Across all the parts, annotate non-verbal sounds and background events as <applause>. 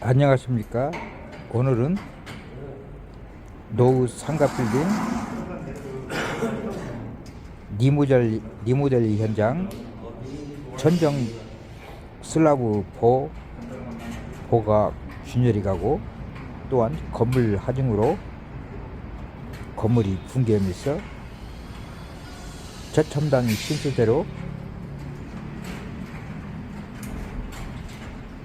안녕하십니까. 오늘은 노후 상가빌딩 리모델, 리모델 현장 천정 슬라브 보 보가 균열이 가고 또한 건물 하중으로 건물이 붕괴하면서 저첨단 신수대로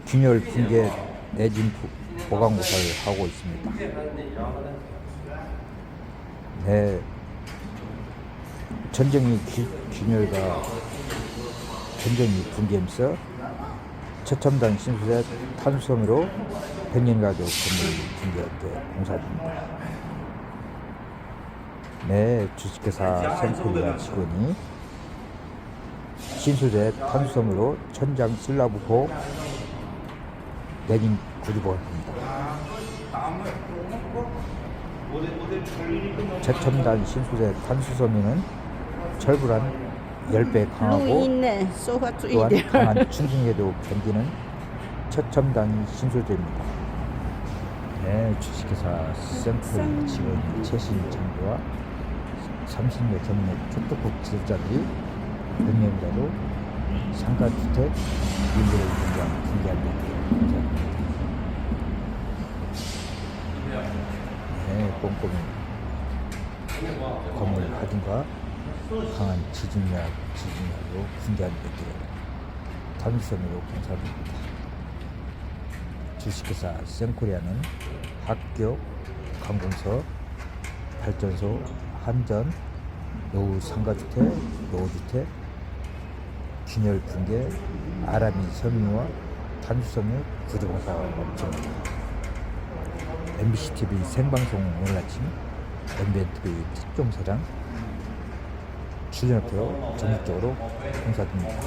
균열 붕괴 내진 부- 보강공사를 하고 있습니다. 네, 전정이 기- 균열과 전정이 붕괴하면서 최첨단 신수대 탄수섬으로 100년 가족 건물 붕괴할 때 공사 중입니다. 네, 주식회사 생코리아 직원이 신수대 탄수섬으로 천장 슬라브포 매진 구리보입니다. 제첨단 신소재 탄수섬유는 철불한 10배 강하고 또한 강한 <laughs> 충중에도 견디는 최첨단 신소재입니다. 네, 주식회사 샘플 지원 최신 장비와 30여 경내 초특급 지도자들이 백명이라도 상가주택 분리한 데 감사합니다. 네, 꼼꼼히 건물 하중과 강한 지진력, 지진력으로 분대한 것들을 단순으로 공사합니다. 주식회사 센코리아는 학교, 관공서, 발전소, 한전, 노후 상가주택, 노후주택, 균열 붕괴, 아라미 섬유와 탄수섬유 구조공사 업체입니다. MBC TV 생방송 오늘 아침 MBNTV 특종사장 출연표로 전국적으로 공사 중입니다.